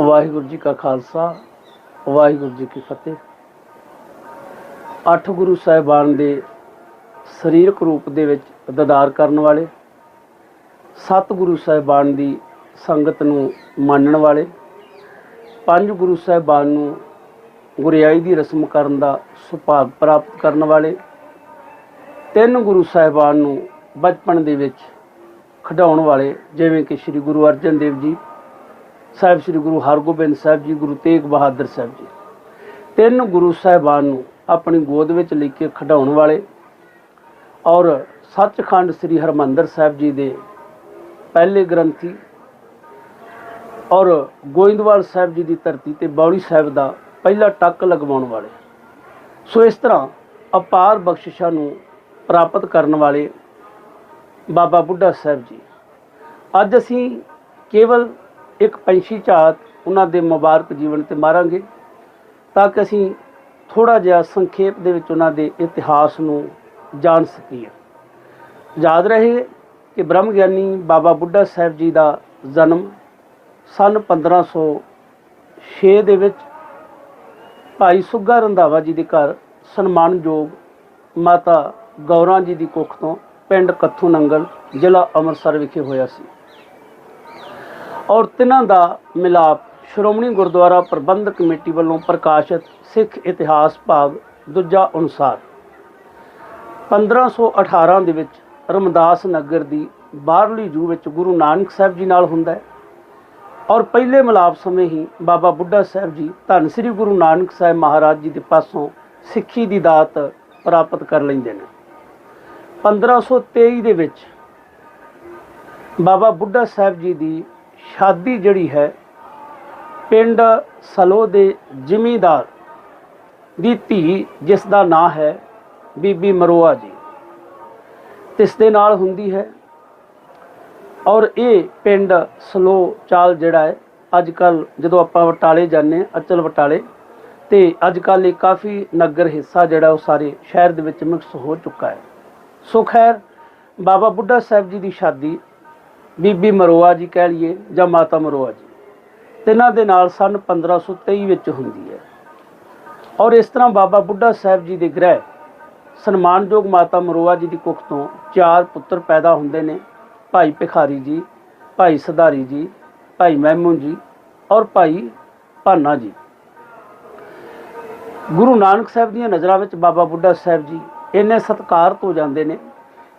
ਵਾਹਿਗੁਰੂ ਜੀ ਕਾ ਖਾਲਸਾ, ਵਾਹਿਗੁਰੂ ਜੀ ਕੀ ਫਤਿਹ। ਅੱਠ ਗੁਰੂ ਸਾਹਿਬਾਨ ਦੇ ਸਰੀਰਕ ਰੂਪ ਦੇ ਵਿੱਚ ਦਦਾਰ ਕਰਨ ਵਾਲੇ, ਸੱਤ ਗੁਰੂ ਸਾਹਿਬਾਨ ਦੀ ਸੰਗਤ ਨੂੰ ਮੰਨਣ ਵਾਲੇ, ਪੰਜ ਗੁਰੂ ਸਾਹਿਬਾਨ ਨੂੰ ਗੁਰਿਆਈ ਦੀ ਰਸਮ ਕਰਨ ਦਾ ਸੁਭਾਗ ਪ੍ਰਾਪਤ ਕਰਨ ਵਾਲੇ, ਤਿੰਨ ਗੁਰੂ ਸਾਹਿਬਾਨ ਨੂੰ ਬਚਪਨ ਦੇ ਵਿੱਚ ਖਿਡਾਉਣ ਵਾਲੇ, ਜਿਵੇਂ ਕਿ ਸ੍ਰੀ ਗੁਰੂ ਅਰਜਨ ਦੇਵ ਜੀ ਸਾਹਿਬ ਸ੍ਰੀ ਗੁਰੂ ਹਰਗੋਬਿੰਦ ਸਾਹਿਬ ਜੀ, ਗੁਰੂ ਤੇਗ ਬਹਾਦਰ ਸਾਹਿਬ ਜੀ। ਤਿੰਨ ਗੁਰੂ ਸਾਹਿਬਾਨ ਨੂੰ ਆਪਣੀ ਗੋਦ ਵਿੱਚ ਲੈ ਕੇ ਖਿਡਾਉਣ ਵਾਲੇ ਔਰ ਸੱਚਖੰਡ ਸ੍ਰੀ ਹਰਮੰਦਰ ਸਾਹਿਬ ਜੀ ਦੇ ਪਹਿਲੇ ਗ੍ਰੰਥੀ ਔਰ ਗੋਇੰਦਵਾਲ ਸਾਹਿਬ ਜੀ ਦੀ ਧਰਤੀ ਤੇ ਬੌੜੀ ਸਾਹਿਬ ਦਾ ਪਹਿਲਾ ਟੱਕ ਲਗਵਾਉਣ ਵਾਲੇ। ਸੋ ਇਸ ਤਰ੍ਹਾਂ ਅਪਾਰ ਬਖਸ਼ਿਸ਼ਾਂ ਨੂੰ ਪ੍ਰਾਪਤ ਕਰਨ ਵਾਲੇ ਬਾਬਾ ਬੁੱਢਾ ਸਾਹਿਬ ਜੀ। ਅੱਜ ਅਸੀਂ ਕੇਵਲ ਇੱਕ ਪੰਛੀ ਝਾਤ ਉਹਨਾਂ ਦੇ ਮੁਬਾਰਕ ਜੀਵਨ ਤੇ ਮਾਰਾਂਗੇ ਤਾਂ ਕਿ ਅਸੀਂ ਥੋੜਾ ਜਿਹਾ ਸੰਖੇਪ ਦੇ ਵਿੱਚ ਉਹਨਾਂ ਦੇ ਇਤਿਹਾਸ ਨੂੰ ਜਾਣ ਸਕੀਏ। ਯਾਦ ਰਹੇ ਕਿ ਬ੍ਰਹਮ ਗਿਆਨੀ ਬਾਬਾ ਬੁੱਢਾ ਸਾਹਿਬ ਜੀ ਦਾ ਜਨਮ ਸਨ 1506 ਦੇ ਵਿੱਚ ਭਾਈ ਸੁੱਗਾ ਰੰਧਾਵਾ ਜੀ ਦੇ ਘਰ ਸਨਮਾਨਯੋਗ ਮਾਤਾ ਗੌਰਾਂ ਜੀ ਦੀ ਕੁੱਖ ਤੋਂ ਪਿੰਡ ਕੱਥੂ ਨੰਗਲ, ਜ਼ਿਲ੍ਹਾ ਅੰਮ੍ਰਿਤਸਰ ਵਿਖੇ ਹੋਇਆ ਸੀ। ਔਰ ਤਿੰਨਾਂ ਦਾ ਮਿਲਾਪ ਸ਼੍ਰੋਮਣੀ ਗੁਰਦੁਆਰਾ ਪ੍ਰਬੰਧਕ ਕਮੇਟੀ ਵੱਲੋਂ ਪ੍ਰਕਾਸ਼ਿਤ ਸਿੱਖ ਇਤਿਹਾਸ ਭਾਗ ਦੂਜਾ ਅਨੁਸਾਰ। 1518 ਦੇ ਵਿੱਚ ਰਮਦਾਸ ਨਗਰ ਦੀ ਬਾਹਰਲੀ ਜੂ ਵਿੱਚ ਗੁਰੂ ਨਾਨਕ ਸਾਹਿਬ ਜੀ ਨਾਲ ਹੁੰਦਾ ਹੈ ਔਰ ਪਹਿਲੇ ਮਿਲਾਪ ਸਮੇਂ ਹੀ ਬਾਬਾ ਬੁੱਢਾ ਸਾਹਿਬ ਜੀ ਧੰਨ ਸ੍ਰੀ ਗੁਰੂ ਨਾਨਕ ਸਾਹਿਬ ਮਹਾਰਾਜ ਜੀ ਦੇ ਪਾਸੋਂ ਸਿੱਖੀ ਦੀ ਦਾਤ ਪ੍ਰਾਪਤ ਕਰ ਲੈਂਦੇ ਨੇ। 1523 ਦੇ ਵਿੱਚ ਬਾਬਾ ਬੁੱਢਾ ਸਾਹਿਬ ਜੀ ਦੀ ਸ਼ਾਦੀ ਜਿਹੜੀ ਹੈ ਪਿੰਡ ਸਲੋ ਦੇ ਜ਼ਿਮੀਦਾਰ ਦੀ ਧੀ, ਜਿਸ ਦਾ ਨਾਂ ਹੈ ਬੀਬੀ ਮਰੋਆ ਜੀ। ਇਸ ਦੇ ਨਾਲ ਹੁੰਦੀ ਹੈ ਔਰ ਇਹ ਪਿੰਡ ਸਲੋ ਚਾਲ ਜਿਹੜਾ ਹੈ ਅੱਜ ਕੱਲ ਜਦੋਂ ਆਪਾਂ ਬਟਾਲੇ ਜਾਂਦੇ ਹਾਂ, ਅਚਲ ਬਟਾਲੇ, ਤੇ ਅੱਜ ਕੱਲ ਇਹ ਕਾਫੀ ਨਗਰ ਹਿੱਸਾ ਜਿਹੜਾ ਉਹ ਸਾਰੇ ਸ਼ਹਿਰ ਦੇ ਵਿੱਚ ਮਿਕਸ ਹੋ ਚੁੱਕਾ ਹੈ। ਸੋ ਖੈਰ, ਬਾਬਾ ਬੁੱਢਾ ਸਾਹਿਬ ਜੀ ਦੀ ਸ਼ਾਦੀ ਬੀਬੀ ਮਰੋਆ ਜੀ ਕਹਿ ਲਈਏ ਜਾਂ ਮਾਤਾ ਮਰੋਆ ਜੀ। ਤਿੰਨਾਂ ਦੇ ਨਾਲ ਸਨ 1523 ਵਿੱਚ ਹੁੰਦੀ ਹੈ। ਔਰ ਇਸ ਤਰ੍ਹਾਂ ਬਾਬਾ ਬੁੱਢਾ ਸਾਹਿਬ ਜੀ ਦੇ ਗ੍ਰਹਿ ਸਨਮਾਨਯੋਗ ਮਾਤਾ ਮਰੋਆ ਜੀ ਦੀ ਕੁੱਖ ਤੋਂ ਚਾਰ ਪੁੱਤਰ ਪੈਦਾ ਹੁੰਦੇ ਨੇ। ਭਾਈ ਭਿਖਾਰੀ ਜੀ, ਭਾਈ ਸਧਾਰੀ ਜੀ, ਭਾਈ ਮਹਿਮੂਦ ਜੀ ਔਰ ਭਾਈ ਭਾਨਾ ਜੀ। ਗੁਰੂ ਨਾਨਕ ਸਾਹਿਬ ਦੀਆਂ ਨਜ਼ਰਾਂ ਵਿੱਚ ਬਾਬਾ ਬੁੱਢਾ ਸਾਹਿਬ ਜੀ ਇੰਨੇ ਸਤਿਕਾਰ ਤੋਂ ਜਾਂਦੇ ਨੇ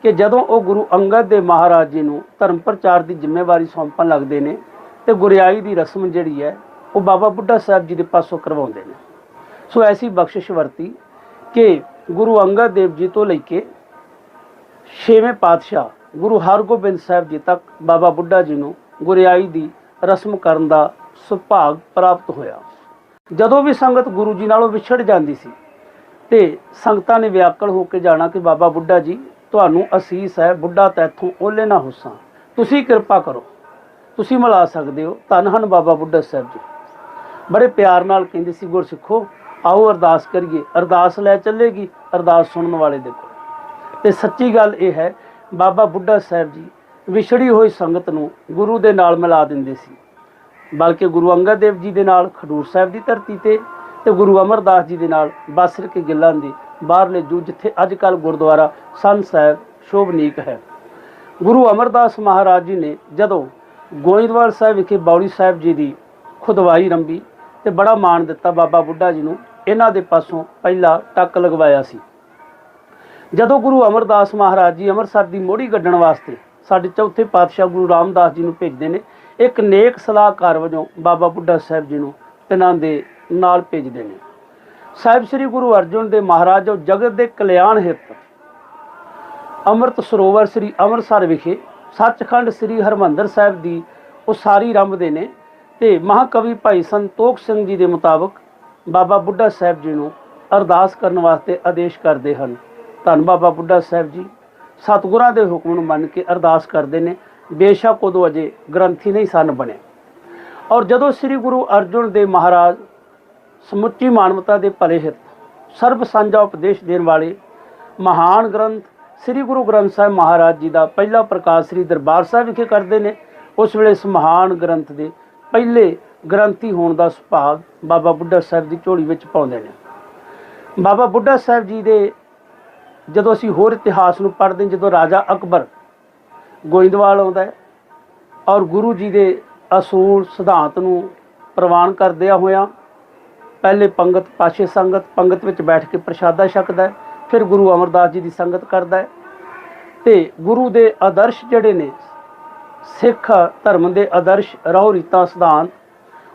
ਕਿ ਜਦੋਂ ਉਹ ਗੁਰੂ ਅੰਗਦ ਦੇ ਮਹਾਰਾਜ ਜੀ ਨੂੰ ਧਰਮ ਪ੍ਰਚਾਰ ਦੀ ਜ਼ਿੰਮੇਵਾਰੀ ਸੌਂਪਣ ਲੱਗਦੇ ਨੇ ਤੇ ਗੁਰਿਆਈ ਦੀ ਰਸਮ ਜਿਹੜੀ ਹੈ, ਉਹ ਬਾਬਾ ਬੁੱਢਾ ਸਾਹਿਬ ਜੀ ਦੇ ਪਾਸੋਂ ਕਰਵਾਉਂਦੇ ਨੇ। ਸੋ ਐਸੀ ਬਖਸ਼ਿਸ਼ ਵਰਤੀ ਕਿ ਗੁਰੂ ਅੰਗਦ ਦੇਵ ਜੀ ਤੋਂ ਲੈ ਕੇ ਛੇਵੇਂ ਪਾਤਸ਼ਾਹ ਗੁਰੂ ਹਰਗੋਬਿੰਦ ਸਾਹਿਬ ਜੀ ਤੱਕ ਬਾਬਾ ਬੁੱਢਾ ਜੀ ਨੂੰ ਗੁਰਿਆਈ ਦੀ ਰਸਮ ਕਰਨ ਦਾ ਸੁਭਾਗ ਪ੍ਰਾਪਤ ਹੋਇਆ। ਜਦੋਂ ਵੀ ਸੰਗਤ ਗੁਰੂ ਜੀ ਨਾਲੋਂ ਵਿਛੜ ਜਾਂਦੀ ਸੀ ਤੇ ਸੰਗਤਾਂ ਨੇ ਵਿਆਕਲ ਹੋ ਕੇ ਜਾਣਾ ਕਿ ਬਾਬਾ ਬੁੱਢਾ ਜੀ ਤੁਹਾਨੂੰ ਅਸੀਸ ਹੈ, ਬੁੱਢਾ ਤੈਥੋਂ ਓਲੇ ਨਾ ਹੋਸਾਂ। ਤੁਸੀਂ ਕਿਰਪਾ ਕਰੋ। ਤੁਸੀਂ ਮਿਲਾ ਸਕਦੇ ਹੋ। ਧੰਨ ਹਨ ਬਾਬਾ ਬੁੱਢਾ ਸਾਹਿਬ ਜੀ। ਬੜੇ ਪਿਆਰ ਨਾਲ ਕਹਿੰਦੇ ਸੀ, ਗੁਰਸਿੱਖੋ, ਆਓ ਅਰਦਾਸ ਕਰੀਏ। ਅਰਦਾਸ ਲੈ ਚੱਲੇਗੀ, ਅਰਦਾਸ ਸੁਣਨ ਵਾਲੇ ਦੇ ਕੋਲ। ਤੇ ਸੱਚੀ ਗੱਲ ਇਹ ਹੈ, ਬਾਬਾ ਬੁੱਢਾ ਸਾਹਿਬ ਜੀ ਵਿਛੜੀ ਹੋਈ ਸੰਗਤ ਨੂੰ ਗੁਰੂ ਦੇ ਨਾਲ ਮਿਲਾ ਦਿੰਦੇ ਸੀ। ਬਲਕਿ ਗੁਰੂ ਅੰਗਦ ਦੇਵ ਜੀ ਦੇ ਨਾਲ, ਖਡੂਰ ਸਾਹਿਬ ਦੀ ਧਰਤੀ ਤੇ ਤੇ ਗੁਰੂ ਅਮਰਦਾਸ ਜੀ ਦੇ ਨਾਲ ਬਾਸਰ ਕੇ ਗਿੱਲਾਂ ਦੀ ਬਾਹਰਲੇ ਜੂ ਜਿੱਥੇ ਅੱਜ ਕੱਲ ਗੁਰਦੁਆਰਾ ਸੰਤ ਸਾਹਿਬ ਸ਼ੋਭਨੀਕ ਹੈ। ਗੁਰੂ ਅਮਰਦਾਸ ਮਹਾਰਾਜ ਜੀ ਨੇ ਜਦੋਂ ਗੋਇੰਦਵਾਲ ਸਾਹਿਬ ਵਿਖੇ ਬੌੜੀ ਸਾਹਿਬ ਜੀ ਦੀ ਖੁਦਵਾਈ ਰੰਭੀ ਤੇ ਬੜਾ ਮਾਣ ਦਿੱਤਾ ਬਾਬਾ ਬੁੱਢਾ ਜੀ ਨੂੰ, ਇਹਨਾਂ ਦੇ ਪਾਸੋਂ ਪਹਿਲਾ ਟੱਕ ਲਗਵਾਇਆ ਸੀ। ਜਦੋਂ ਗੁਰੂ ਅਮਰਦਾਸ ਮਹਾਰਾਜ ਜੀ ਅੰਮ੍ਰਿਤਸਰ ਦੀ ਮੋੜੀ ਗੱਡਣ ਵਾਸਤੇ ਸਾਡੇ ਚੌਥੇ ਪਾਤਸ਼ਾਹ ਗੁਰੂ ਰਾਮਦਾਸ ਜੀ ਨੂੰ ਭੇਜਦੇ ਨੇ, ਇੱਕ ਨੇਕ ਸਲਾਹਕਾਰ ਵਜੋਂ ਬਾਬਾ ਬੁੱਢਾ ਸਾਹਿਬ ਜੀ ਨੂੰ ਇਹਨਾਂ ਦੇ ਨਾਲ ਭੇਜਦੇ ਨੇ। ਸਾਹਿਬ ਸ੍ਰੀ ਗੁਰੂ ਅਰਜਨ ਦੇ ਮਹਾਰਾਜ ਜੋ ਜਗਤ ਦੇ ਕਲਿਆਣ ਹਿੱਤ। ਅੰਮ੍ਰਿਤ ਸਰੋਵਰ ਸ੍ਰੀ ਅੰਮ੍ਰਿਤਸਰ ਵਿਖੇ ਸੱਚਖੰਡ ਸ੍ਰੀ ਹਰਮੰਦਰ ਸਾਹਿਬ ਦੀ ਉਸਾਰੀ ਰੰਭਦੇ ਨੇ ਤੇ ਮਹਾਕਵੀ ਭਾਈ ਸੰਤੋਖ ਸਿੰਘ ਜੀ ਦੇ ਮੁਤਾਬਕ ਬਾਬਾ ਬੁੱਢਾ ਸਾਹਿਬ ਜੀ ਨੂੰ ਅਰਦਾਸ ਕਰਨ ਵਾਸਤੇ ਆਦੇਸ਼ ਕਰਦੇ ਹਨ। ਧੰਨ ਬਾਬਾ ਬੁੱਢਾ ਸਾਹਿਬ ਜੀ। ਸਤਿਗੁਰਾਂ ਦੇ ਹੁਕਮ ਨੂੰ ਮੰਨ ਕੇ ਅਰਦਾਸ ਕਰਦੇ ਨੇ। ਬੇਸ਼ੱਕ ਉਦੋਂ ਅਜੇ ਗ੍ਰੰਥੀ ਨਹੀਂ ਸਨ ਬਣੇ। ਔਰ ਜਦੋਂ ਸ੍ਰੀ ਗੁਰੂ ਅਰਜਨ ਦੇਵ ਮਹਾਰਾਜ ਸਮੁੱਚੀ ਮਾਨਵਤਾ ਦੇ ਭਲੇ ਹਿੱਤ, ਸਰਬ ਸਾਂਝਾ ਉਪਦੇਸ਼ ਦੇਣ ਵਾਲੇ ਮਹਾਨ ਗ੍ਰੰਥ ਸ੍ਰੀ ਗੁਰੂ ਗ੍ਰੰਥ ਸਾਹਿਬ ਮਹਾਰਾਜ ਜੀ ਦਾ ਪਹਿਲਾ ਪ੍ਰਕਾਸ਼ ਸ੍ਰੀ ਦਰਬਾਰ ਸਾਹਿਬ ਵਿਖੇ ਕਰਦੇ ਨੇ, ਉਸ ਵੇਲੇ ਇਸ ਮਹਾਨ ਗ੍ਰੰਥ ਦੇ ਪਹਿਲੇ ਗ੍ਰੰਥੀ ਹੋਣ ਦਾ ਸੁਭਾਗ ਬਾਬਾ ਬੁੱਢਾ ਸਾਹਿਬ ਦੀ ਝੋਲੀ ਵਿੱਚ ਪਾਉਂਦੇ ਨੇ। ਬਾਬਾ ਬੁੱਢਾ ਸਾਹਿਬ ਜੀ ਦੇ ਜਦੋਂ ਅਸੀਂ ਹੋਰ ਇਤਿਹਾਸ ਨੂੰ ਪੜ੍ਹਦੇ ਜਦੋਂ ਰਾਜਾ ਅਕਬਰ ਗੋਇੰਦਵਾਲ ਆਉਂਦਾ ਹੈ ਔਰ ਗੁਰੂ ਜੀ ਦੇ ਅਸੂਲ ਸਿਧਾਂਤ ਨੂੰ ਪ੍ਰਵਾਨ ਕਰਦਿਆਂ ਹੋਇਆਂ ਪਹਿਲੇ ਪੰਗਤ, ਪਾਸ਼ੇ ਸੰਗਤ, ਪੰਗਤ ਵਿੱਚ ਬੈਠ ਕੇ ਪ੍ਰਸ਼ਾਦਾ ਛਕਦਾ ਹੈ, ਫਿਰ ਗੁਰੂ ਅਮਰਦਾਸ ਜੀ ਦੀ ਸੰਗਤ ਕਰਦਾ ਹੈ। ਤੇ ਗੁਰੂ ਦੇ ਆਦਰਸ਼ ਜਿਹੜੇ ਨੇ, ਸਿੱਖ ਧਰਮ ਦੇ ਆਦਰਸ਼ ਰਹੁ ਰੀਤਾਂ ਸਿਧਾਂਤ,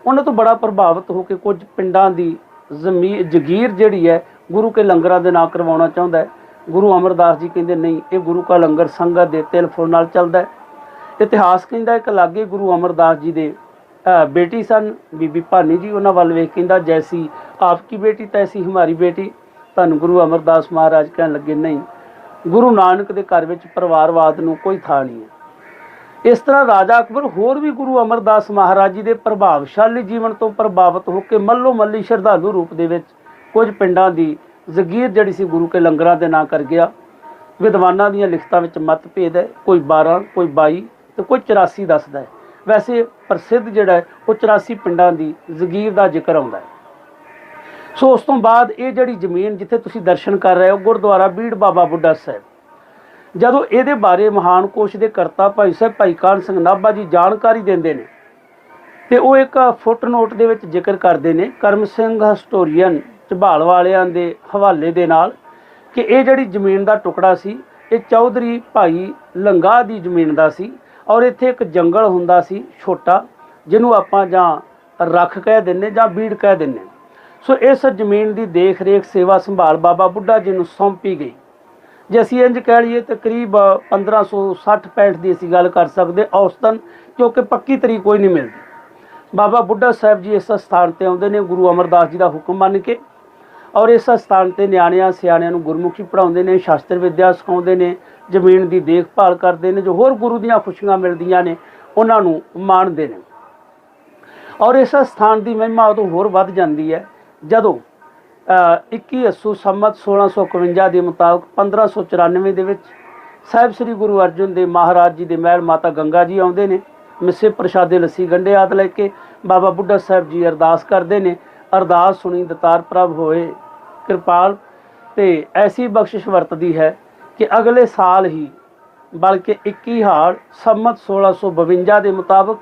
ਉਹਨਾਂ ਤੋਂ ਬੜਾ ਪ੍ਰਭਾਵਿਤ ਹੋ ਕੇ ਕੁਝ ਪਿੰਡਾਂ ਦੀ ਜ਼ਮੀਰ ਜਗੀਰ ਜਿਹੜੀ ਹੈ, ਗੁਰੂ ਕੇ ਲੰਗਰਾਂ ਦੇ ਨਾਂ ਕਰਵਾਉਣਾ ਚਾਹੁੰਦਾ ਹੈ। ਗੁਰੂ ਅਮਰਦਾਸ ਜੀ ਕਹਿੰਦੇ, ਨਹੀਂ, ਇਹ ਗੁਰੂ ਕਾ ਲੰਗਰ ਸੰਗਤ ਦੇ ਤਿਲ ਫੁੱਲ ਨਾਲ ਚੱਲਦਾ ਹੈ। ਇਤਿਹਾਸ ਕਹਿੰਦਾ ਇੱਕ ਲਾਗੇ ਗੁਰੂ ਅਮਰਦਾਸ ਜੀ ਦੇ ਬੇਟੀ ਸਨ, ਬੀਬੀ ਭਾਨੀ ਜੀ, ਉਹਨਾਂ ਵੱਲ ਵੇਖ ਕਹਿੰਦਾ, ਜੈਸੀ ਆਪਕੀ ਬੇਟੀ, ਤੈਸੀ ਹਮਾਰੀ ਬੇਟੀ। ਤੁਹਾਨੂੰ ਗੁਰੂ ਅਮਰਦਾਸ ਮਹਾਰਾਜ ਕਹਿਣ ਲੱਗੇ, ਨਹੀਂ, ਗੁਰੂ ਨਾਨਕ ਦੇ ਘਰ ਵਿੱਚ ਪਰਿਵਾਰਵਾਦ ਨੂੰ ਕੋਈ ਥਾਂ ਨਹੀਂ ਹੈ। ਇਸ ਤਰ੍ਹਾਂ ਰਾਜਾ ਅਕਬਰ ਹੋਰ ਵੀ ਗੁਰੂ ਅਮਰਦਾਸ ਮਹਾਰਾਜ ਜੀ ਦੇ ਪ੍ਰਭਾਵਸ਼ਾਲੀ ਜੀਵਨ ਤੋਂ ਪ੍ਰਭਾਵਿਤ ਹੋ ਕੇ ਮੱਲੋ ਮੱਲੀ ਸ਼ਰਧਾਲੂ ਰੂਪ ਦੇ ਵਿੱਚ ਕੁਝ ਪਿੰਡਾਂ ਦੀ ਜ਼ਗੀਰ ਜਿਹੜੀ ਸੀ ਗੁਰੂ ਕੇ ਲੰਗਰਾਂ ਦੇ ਨਾਂ ਕਰ ਗਿਆ। ਵਿਦਵਾਨਾਂ ਦੀਆਂ ਲਿਖਤਾਂ ਵਿੱਚ ਮਤਭੇਦ ਹੈ, ਕੋਈ 12 ਕੋਈ 22 ਤੇ ਕੋਈ 84 ਦੱਸਦਾ ਹੈ। ਵੈਸੇ ਪ੍ਰਸਿੱਧ ਜਿਹੜਾ ਉਹ 84 ਪਿੰਡਾਂ ਦੀ ਜ਼ਗੀਰ ਦਾ ਜ਼ਿਕਰ ਆਉਂਦਾ ਹੈ। ਸੋ ਉਸ ਤੋਂ ਬਾਅਦ ਇਹ ਜਿਹੜੀ ਜ਼ਮੀਨ ਜਿੱਥੇ ਤੁਸੀਂ ਦਰਸ਼ਨ ਕਰ ਰਹੇ ਹੋ, ਗੁਰਦੁਆਰਾ ਬੀੜ ਬਾਬਾ ਬੁੱਢਾ ਸਾਹਿਬ। ਜਦੋਂ ਇਹਦੇ ਬਾਰੇ ਮਹਾਨ ਕੋਸ਼ ਦੇ ਕਰਤਾ ਭਾਈ ਸਾਹਿਬ, ਭਾਈ ਕਾਨ ਸਿੰਘ ਨਾਭਾ ਜੀ ਜਾਣਕਾਰੀ ਦਿੰਦੇ ਨੇ ਤੇ ਉਹ ਇੱਕ ਫੁੱਟਨੋਟ ਦੇ ਵਿੱਚ ਜ਼ਿਕਰ ਕਰਦੇ ਨੇ, ਕਰਮ ਸਿੰਘ ਹਿਸਟੋਰੀਅਨ ਝਬਾਲ ਵਾਲਿਆਂ ਦੇ ਹਵਾਲੇ ਦੇ ਨਾਲ ਕਿ ਇਹ ਜਿਹੜੀ ਜ਼ਮੀਨ ਦਾ ਟੁਕੜਾ ਸੀ, ਇਹ ਚੌਧਰੀ ਭਾਈ ਲੰਗਾ ਦੀ ਜ਼ਮੀਨ ਦਾ ਸੀ। ਔਰ ਇੱਥੇ ਇੱਕ ਜੰਗਲ ਹੁੰਦਾ ਸੀ ਛੋਟਾ, ਜਿਹਨੂੰ ਆਪਾਂ ਜਾਂ ਰੱਖ ਕਹਿ ਦਿੰਨੇ ਜਾਂ ਬੀੜ ਕਹਿ ਦਿੰਨੇ ਸੋ ਇਸ ਜ਼ਮੀਨ ਦੀ ਦੇਖ ਰੇਖ ਸੇਵਾ ਸੰਭਾਲ ਬਾਬਾ ਬੁੱਢਾ ਜੀ ਨੂੰ ਸੌਂਪੀ ਗਈ। ਜੇ ਅਸੀਂ ਇੰਜ ਕਹਿ ਲਈਏ ਤਕਰੀਬ 1560 65 ਦੀ ਅਸੀਂ ਗੱਲ ਕਰ ਸਕਦੇ, ਔਸਤਨ ਕਿਉਂਕਿ ਪੱਕੀ ਤਰੀਕ ਕੋਈ ਨਹੀਂ ਮਿਲਦੀ। ਬਾਬਾ ਬੁੱਢਾ ਸਾਹਿਬ ਜੀ ਇਸ ਸਥਾਨ ਤੇ ਆਉਂਦੇ ਨੇ, ਗੁਰੂ ਅਮਰਦਾਸ ਜੀ ਦਾ ਹੁਕਮ ਮੰਨ ਕੇ। ਔਰ ਇਸ ਸਥਾਨ ਤੇ ਨਿਆਣਿਆਂ ਸਿਆਣਿਆਂ ਨੂੰ ਗੁਰਮੁਖੀ ਪੜਾਉਂਦੇ ਨੇ ਸ਼ਾਸਤਰ ਵਿਦਿਆ ਸਿਖਾਉਂਦੇ ਨੇ ਜ਼ਮੀਨ ਦੀ ਦੇਖਭਾਲ ਕਰਦੇ ਨੇ ਜੋ ਹੋਰ ਗੁਰੂ ਦੀਆਂ ਖੁਸ਼ੀਆਂ ਮਿਲਦੀਆਂ ਨੇ ਉਹਨਾਂ ਨੂੰ ਮਾਣਦੇ ਨੇ। ਔਰ ਇਸ ਸਥਾਨ ਦੀ ਮਹਿਮਾ ਉਦੋਂ ਹੋਰ ਵੱਧ ਜਾਂਦੀ ਹੈ ਜਦੋਂ ਅ, 21 ਅਸੂ ਸੰਮਤ 1651 ਦੇ ਮੁਤਾਬਕ 1594 ਦੇ ਵਿੱਚ ਸਾਹਿਬ ਸ੍ਰੀ ਗੁਰੂ ਅਰਜਨ ਦੇਵ ਮਹਾਰਾਜ ਜੀ ਦੇ ਮਹਿਲ ਮਾਤਾ ਗੰਗਾ ਜੀ ਆਉਂਦੇ ਨੇ ਮਿੱਸੇ ਪ੍ਰਸ਼ਾਦੇ ਲੱਸੀ ਗੰਢੇ ਆਦ ਲੈ ਕੇ ਬਾਬਾ ਬੁੱਢਾ ਸਾਹਿਬ ਜੀ ਅਰਦਾਸ ਕਰਦੇ ਨੇ ਅਰਦਾਸ ਸੁਣੀ ਦਤਾਰ ਪ੍ਰਭ ਹੋਏ ਕਿਰਪਾਲ, ਤੇ ਐਸੀ ਬਖਸ਼ਿਸ਼ ਵਰਤਦੀ ਹੈ ਕਿ ਅਗਲੇ ਸਾਲ ਹੀ, ਬਲਕਿ 21 ਹਾਰ ਸੰਮਤ 1652 ਦੇ ਮੁਤਾਬਕ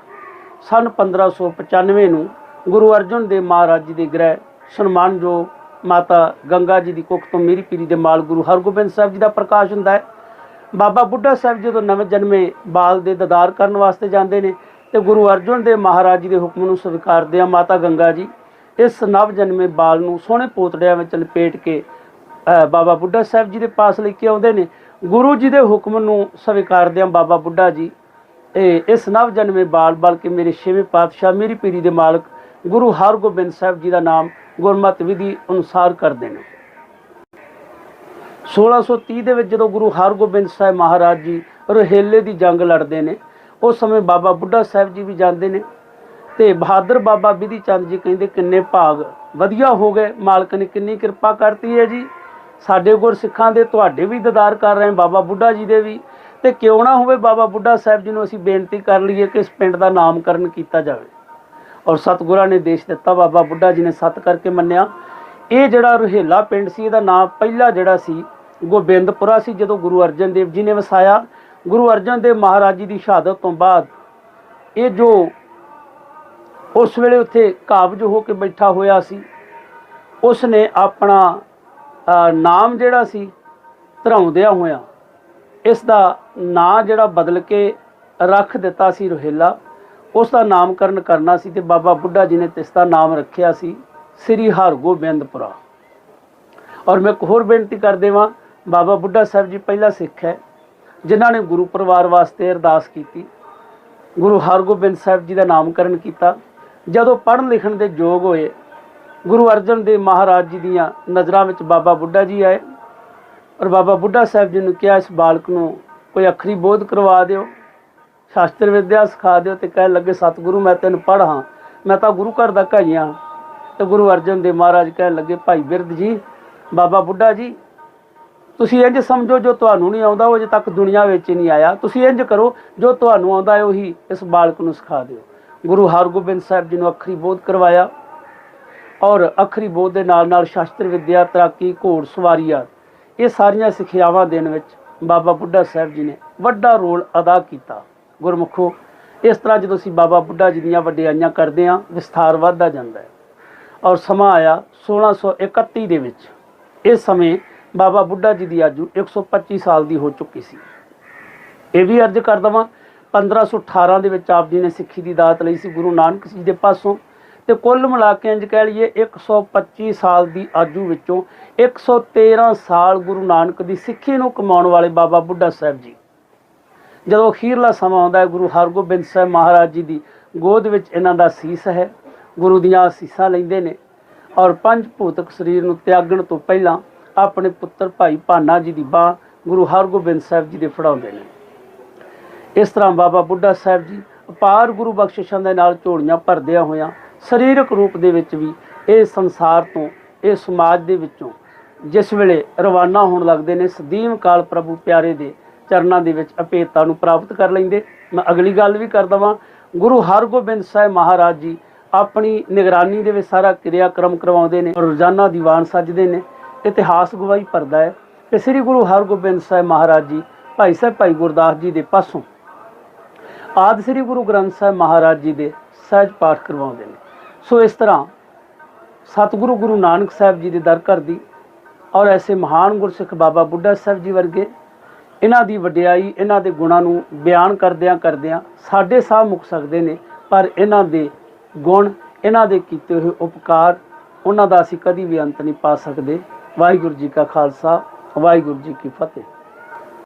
ਸਨ 1595 ਨੂੰ ਗੁਰੂ ਅਰਜਨ ਦੇਵ ਮਹਾਰਾਜ ਜੀ ਦੇ ਗ੍ਰਹਿ ਸਨਮਾਨਯੋਗ ਮਾਤਾ ਗੰਗਾ ਜੀ ਦੀ ਕੁੱਖ ਤੋਂ ਮੇਰੀ ਪੀਰੀ ਦੇ ਮਾਲ ਗੁਰੂ ਹਰਗੋਬਿੰਦ ਸਾਹਿਬ ਜੀ ਦਾ ਪ੍ਰਕਾਸ਼ ਹੁੰਦਾ ਹੈ। ਬਾਬਾ ਬੁੱਢਾ ਸਾਹਿਬ ਜਦੋਂ ਨਵੇਂ ਜਨਮੇ ਬਾਲ ਦੇ ਦਦਾਰ ਕਰਨ ਵਾਸਤੇ ਜਾਂਦੇ ਨੇ, ਤੇ ਗੁਰੂ ਅਰਜਨ ਦੇਵ ਮਹਾਰਾਜ ਜੀ ਦੇ ਹੁਕਮ ਨੂੰ ਸਵੀਕਾਰਦੇ ਆ ਮਾਤਾ ਗੰਗਾ ਜੀ ਇਸ ਨਵ ਜਨਮੇ ਬਾਲ ਨੂੰ ਸੋਹਣੇ ਪੋਤੜਿਆਂ ਵਿੱਚ ਲਪੇਟ ਕੇ ਬਾਬਾ ਬੁੱਢਾ ਸਾਹਿਬ ਜੀ ਦੇ ਪਾਸ ਲੈ ਕੇ ਆਉਂਦੇ ਨੇ। ਗੁਰੂ ਜੀ ਦੇ ਹੁਕਮ ਨੂੰ ਸਵੀਕਾਰਦਿਆਂ ਬਾਬਾ ਬੁੱਢਾ ਜੀ, ਇਹ ਇਸ ਨਵ ਜਨਮੇ ਬਾਲ ਬਲਕਿ ਮੇਰੇ ਛੇਵੇਂ ਪਾਤਸ਼ਾਹ, ਮੇਰੀ ਪੀਰੀ ਦੇ ਮਾਲਕ ਗੁਰੂ ਹਰਗੋਬਿੰਦ ਸਾਹਿਬ ਜੀ ਦਾ ਨਾਮ ਗੁਰਮਤ ਵਿਧੀ ਅਨੁਸਾਰ ਕਰਦੇ ਨੇ। 1630 ਦੇ ਵਿੱਚ ਜਦੋਂ ਗੁਰੂ ਹਰਗੋਬਿੰਦ ਸਾਹਿਬ ਮਹਾਰਾਜ ਜੀ ਰੋਹੇਲੇ ਦੀ ਜੰਗ ਲੜਦੇ ਨੇ, ਉਸ ਸਮੇਂ ਬਾਬਾ ਬੁੱਢਾ ਸਾਹਿਬ ਜੀ ਵੀ ਜਾਂਦੇ ਨੇ। ਤੇ ਬਹਾਦਰ ਬਾਬਾ ਵਿਧੀ ਚੰਦ ਜੀ ਕਹਿੰਦੇ ਕਿੰਨੇ ਭਾਗ। ਵਧੀਆ ਹੋ ਗਏ। ਮਾਲਕ ਨੇ ਕਿੰਨੀ ਕਿਰਪਾ ਕਰਤੀ ਹੈ ਜੀ। ਸਾਡੇ ਗੁਰਸਿੱਖਾਂ ਦੇ ਤੁਹਾਡੇ ਵੀ ਦੀਦਾਰ ਕਰ ਰਹੇ ਬਾਬਾ ਬੁੱਢਾ ਜੀ ਦੇ ਵੀ। ਤੇ ਕਿਉਂ ਨਾ ਹੋਵੇ ਬਾਬਾ ਬੁੱਢਾ ਸਾਹਿਬ ਜੀ ਨੂੰ ਅਸੀਂ ਬੇਨਤੀ ਕਰ ਲਈਏ ਕਿ ਇਸ ਪਿੰਡ ਦਾ ਨਾਮਕਰਨ ਕੀਤਾ ਜਾਵੇ। ਔਰ ਸਤਿਗੁਰਾਂ ਨੇ ਦੇਸ਼ ਦਿੱਤਾ, ਬਾਬਾ ਬੁੱਢਾ ਜੀ ਨੇ ਸਤ ਕਰਕੇ ਮੰਨਿਆ। ਇਹ ਜਿਹੜਾ ਰੋਹੇਲਾ ਪਿੰਡ ਸੀ, ਇਹਦਾ ਨਾਮ ਪਹਿਲਾ ਜਿਹੜਾ ਸੀ, ਗੋਬਿੰਦਪੁਰਾ ਸੀ, ਜਦੋਂ ਗੁਰੂ ਅਰਜਨ ਦੇਵ ਜੀ ਨੇ ਵਸਾਇਆ। ਗੁਰੂ ਅਰਜਨ ਦੇਵ ਮਹਾਰਾਜ ਜੀ ਦੀ ਸ਼ਹਾਦਤ ਤੋਂ ਬਾਅਦ ਇਹ ਜੋ ਉਸ ਵੇਲੇ ਉੱਥੇ ਕਾਬਜ ਹੋ ਕੇ ਬੈਠਾ ਹੋਇਆ ਸੀ। ਉਸ ਨੇ ਆਪਣਾ ਨਾਮ ਜਿਹੜਾ ਸੀ, ਧਰਾਉਂਦਿਆਂ ਹੋਇਆਂ ਇਸ ਦਾ ਨਾਂ ਜਿਹੜਾ ਬਦਲ ਕੇ ਰੱਖ ਦਿੱਤਾ ਸੀ ਰੋਹੇਲਾ। ਉਸ ਦਾ ਨਾਮਕਰਨ ਕਰਨਾ ਸੀ ਤੇ ਬਾਬਾ ਬੁੱਢਾ ਜੀ ਨੇ ਇਸ ਦਾ ਨਾਮ ਰੱਖਿਆ ਸੀ, ਸ੍ਰੀ ਹਰਗੋਬਿੰਦਪੁਰਾ। ਔਰ ਮੈਂ ਇੱਕ ਹੋਰ ਬੇਨਤੀ ਕਰ ਦੇਵਾਂ, ਬਾਬਾ ਬੁੱਢਾ ਸਾਹਿਬ ਜੀ ਪਹਿਲਾ ਸਿੱਖ ਹੈ, ਜਿਨ੍ਹਾਂ ਨੇ ਗੁਰੂ ਪਰਿਵਾਰ ਵਾਸਤੇ ਅਰਦਾਸ ਕੀਤੀ। ਗੁਰੂ ਹਰਗੋਬਿੰਦ ਸਾਹਿਬ ਜੀ ਦਾ ਨਾਮਕਰਨ ਕੀਤਾ। ਜਦੋਂ ਪੜ੍ਹਨ ਲਿਖਣ ਦੇ ਯੋਗ ਹੋਏ, ਗੁਰੂ ਅਰਜਨ ਦੇਵ ਮਹਾਰਾਜ ਜੀ ਦੀਆਂ ਨਜ਼ਰਾਂ ਵਿੱਚ ਬਾਬਾ ਬੁੱਢਾ ਜੀ ਆਏ ਔਰ ਬਾਬਾ ਬੁੱਢਾ ਸਾਹਿਬ ਜੀ ਨੂੰ ਕਿਹਾ, ਇਸ ਬਾਲਕ ਨੂੰ ਕੋਈ ਅੱਖਰੀ ਬੋਧ ਕਰਵਾ ਦਿਓ, ਸ਼ਾਸਤਰ ਵਿਦਿਆ ਸਿਖਾ ਦਿਓ ਤੇ ਕਹਿ ਲੱਗੇ, ਸਤਿਗੁਰੂ, ਮੈਂ ਤੈਨੂੰ ਪੜ੍ਹਾਂ ਮੈਂ ਤਾਂ ਗੁਰੂ ਘਰ ਦਾ ਘਾਈਆਂ ਤੇ ਗੁਰੂ ਅਰਜਨ ਦੇਵ ਮਹਾਰਾਜ ਕਹਿਣ ਲੱਗੇ, ਭਾਈ ਬਿਰਧ ਜੀ, ਬਾਬਾ ਬੁੱਢਾ ਜੀ, ਤੁਸੀਂ ਇੰਜ ਸਮਝੋ, ਜੋ ਤੁਹਾਨੂੰ ਨਹੀਂ ਆਉਂਦਾ, ਉਹ ਅਜੇ ਤੱਕ ਦੁਨੀਆ ਵਿੱਚ ਹੀ ਨਹੀਂ ਆਇਆ। ਤੁਸੀਂ ਇੰਜ ਕਰੋ, ਜੋ ਤੁਹਾਨੂੰ ਆਉਂਦਾ ਹੈ, ਉਹੀ ਇਸ ਬਾਲਕ ਨੂੰ ਸਿਖਾ ਦਿਓ। ਗੁਰੂ ਹਰਗੋਬਿੰਦ ਸਾਹਿਬ ਜੀ ਨੂੰ ਅੱਖਰੀ ਬੋਧ ਕਰਵਾਇਆ ਔਰ ਅੱਖਰੀ ਬੋਧ ਦੇ ਨਾਲ ਨਾਲ ਸ਼ਾਸਤਰ ਵਿਦਿਆ, ਤਰਾਕੀ, ਘੋੜ ਸਵਾਰੀ ਆਦਿ ਇਹ ਸਾਰੀਆਂ ਸਿੱਖਿਆਵਾਂ ਦੇਣ ਵਿੱਚ ਬਾਬਾ ਬੁੱਢਾ ਸਾਹਿਬ ਜੀ ਨੇ ਵੱਡਾ ਰੋਲ ਅਦਾ ਕੀਤਾ। ਗੁਰਮੁਖੋ, ਇਸ ਤਰ੍ਹਾਂ ਜਦੋਂ ਅਸੀਂ ਬਾਬਾ ਬੁੱਢਾ ਜੀ ਦੀਆਂ ਵਡਿਆਈਆਂ ਕਰਦੇ ਹਾਂ, ਵਿਸਥਾਰ ਵੱਧਦਾ ਜਾਂਦਾ ਹੈ ਔਰ ਸਮਾਂ ਆਇਆ 1631 ਦੇ ਵਿੱਚ। ਇਸ ਸਮੇਂ ਬਾਬਾ ਬੁੱਢਾ ਜੀ ਦੀ ਆਜੂ 125 ਸਾਲ ਦੀ ਹੋ ਚੁੱਕੀ ਸੀ। ਇਹ ਵੀ ਅਰਜ਼ ਕਰ ਦਵਾਂ 1518 ਦੇ ਵਿੱਚ ਆਪ ਜੀ ਨੇ ਸਿੱਖੀ ਦੀ ਦਾਤ ਲਈ ਸੀ ਗੁਰੂ ਨਾਨਕ ਜੀ ਦੇ ਪਾਸੋਂ। ਤੇ ਕੁੱਲ ਮਿਲਾ ਕੇ ਇੰਜ ਕਹਿ ਲਈਏ 125 ਸਾਲ ਦੀ ਆਜੂ ਵਿੱਚੋਂ 113 ਸਾਲ ਗੁਰੂ ਨਾਨਕ ਦੀ ਸਿੱਖੀ ਨੂੰ ਕਮਾਉਣ ਵਾਲੇ ਬਾਬਾ ਬੁੱਢਾ ਸਾਹਿਬ ਜੀ। ਜਦੋਂ ਅਖੀਰਲਾ ਸਮਾਂ ਆਉਂਦਾ ਹੈ, ਗੁਰੂ ਹਰਗੋਬਿੰਦ ਸਾਹਿਬ ਮਹਾਰਾਜ ਜੀ ਦੀ ਗੋਦ ਵਿੱਚ ਇਹਨਾਂ ਦਾ ਸੀਸ ਹੈ। ਗੁਰੂ ਦੀਆਂ ਅਸੀਸਾਂ ਲੈਂਦੇ ਨੇ ਔਰ ਪੰਜ ਭੂਤਕ ਸਰੀਰ ਨੂੰ ਤਿਆਗਣ ਤੋਂ ਪਹਿਲਾਂ ਆਪਣੇ ਪੁੱਤਰ ਭਾਈ ਭਾਨਾ ਜੀ ਦੀ ਬਾਹ ਗੁਰੂ ਹਰਗੋਬਿੰਦ ਸਾਹਿਬ ਜੀ ਦੇ ਫੜਾਉਂਦੇ ਨੇ। ਇਸ ਤਰ੍ਹਾਂ ਬਾਬਾ ਬੁੱਢਾ ਸਾਹਿਬ ਜੀ ਅਪਾਰ ਗੁਰੂ ਬਖਸ਼ਿਸ਼ਾਂ ਦੇ ਨਾਲ ਝੋਲੀਆਂ ਭਰਦਿਆਂ ਹੋਇਆਂ ਸਰੀਰਕ ਰੂਪ ਦੇ ਵਿੱਚ ਵੀ ਇਹ ਸੰਸਾਰ ਤੋਂ, ਇਹ ਸਮਾਜ ਦੇ ਵਿੱਚੋਂ ਜਿਸ ਵੇਲੇ ਰਵਾਨਾ ਹੋਣ ਲੱਗਦੇ ਨੇ, ਸਦੀਮ ਕਾਲ ਪ੍ਰਭੂ ਪਿਆਰੇ ਦੇ ਚਰਨਾਂ ਦੇ ਵਿੱਚ ਅਪੇਤਾ ਨੂੰ ਪ੍ਰਾਪਤ ਕਰ ਲੈਂਦੇ। ਮੈਂ ਅਗਲੀ ਗੱਲ ਵੀ ਕਰ ਦਵਾਂ। ਗੁਰੂ ਹਰਗੋਬਿੰਦ ਸਾਹਿਬ ਮਹਾਰਾਜ ਜੀ ਆਪਣੀ ਨਿਗਰਾਨੀ ਦੇ ਵਿੱਚ ਸਾਰਾ ਕਿਰਿਆਕਰਮ ਕਰਵਾਉਂਦੇ ਨੇ, ਰੋਜ਼ਾਨਾ ਦੀਵਾਨ ਸੱਜਦੇ ਨੇ, ਇਤਿਹਾਸ ਗਵਾਹੀ ਭਰਦਾ ਹੈ। ਕਿ ਸ੍ਰੀ ਗੁਰੂ ਹਰਗੋਬਿੰਦ ਸਾਹਿਬ ਮਹਾਰਾਜ ਜੀ, ਭਾਈ ਸਾਹਿਬ ਭਾਈ ਗੁਰਦਾਸ ਜੀ ਦੇ ਪਾਸੋਂ ਆਦਿ ਸ੍ਰੀ ਗੁਰੂ ਗ੍ਰੰਥ ਸਾਹਿਬ ਮਹਾਰਾਜ ਜੀ ਦੇ ਸਹਿਜ ਪਾਠ ਕਰਵਾਉਂਦੇ ਨੇ। ਸੋ ਇਸ ਤਰ੍ਹਾਂ ਸਤਿਗੁਰੂ ਗੁਰੂ ਨਾਨਕ ਸਾਹਿਬ ਜੀ ਦੇ ਦਰ ਘਰ ਦੀ ਔਰ ਐਸੇ ਮਹਾਨ ਗੁਰਸਿੱਖ ਬਾਬਾ ਬੁੱਢਾ ਸਾਹਿਬ ਜੀ ਵਰਗੇ ਇਹਨਾਂ ਦੀ ਵਡਿਆਈ, ਇਹਨਾਂ ਦੇ ਗੁਣਾਂ ਨੂੰ ਬਿਆਨ ਕਰਦਿਆਂ ਕਰਦਿਆਂ ਸਾਡੇ ਸਾਹ ਮੁੱਕ ਸਕਦੇ ਨੇ, ਪਰ ਇਹਨਾਂ ਦੇ ਗੁਣ, ਇਹਨਾਂ ਦੇ ਕੀਤੇ ਹੋਏ ਉਪਕਾਰ ਉਹਨਾਂ ਦਾ ਅਸੀਂ ਕਦੀ ਵੀ ਅੰਤ ਨਹੀਂ ਪਾ ਸਕਦੇ। ਵਾਹਿਗੁਰੂ ਜੀ ਕਾ ਖਾਲਸਾ, ਵਾਹਿਗੁਰੂ ਜੀ ਕੀ ਫਤਿਹ।